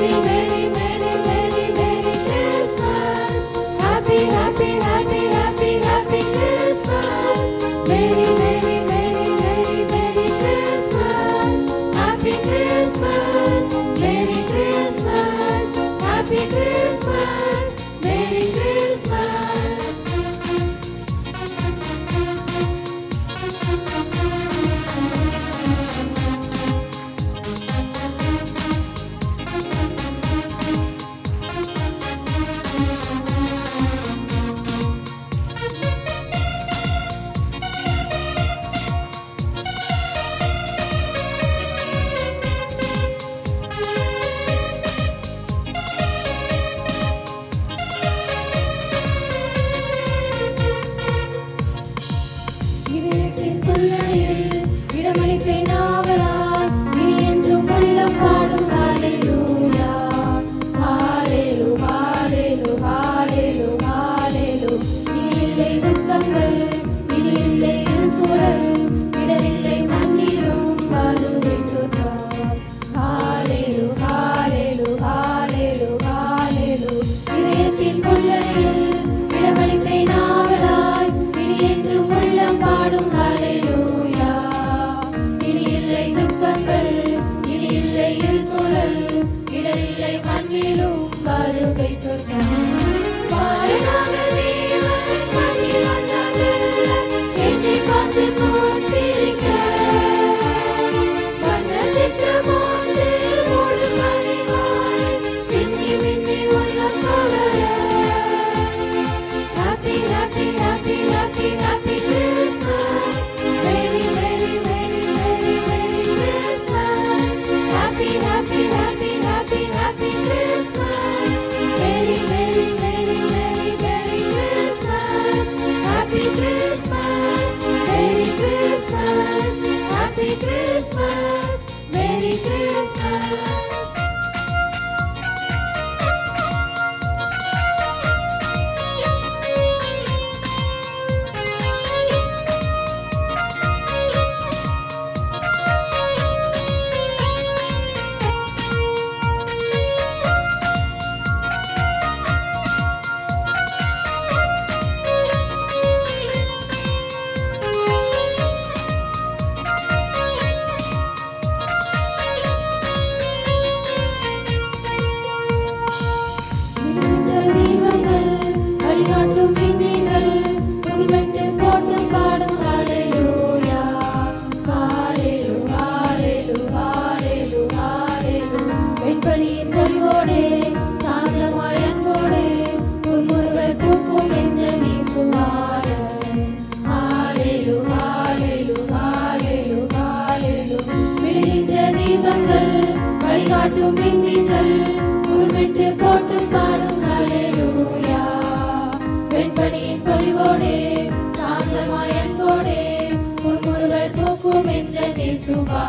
waiting. மேலும் வருகை சொன்ன போடும் விண்மீன்கள் உருமிட்டு போட்டு பாடும். ஹalleluya. வெண்பனியின் பொழிவோடே சாந்தமாய் அன்போடே உன் முருகல் தூக்கும் இந்த இயேசுவா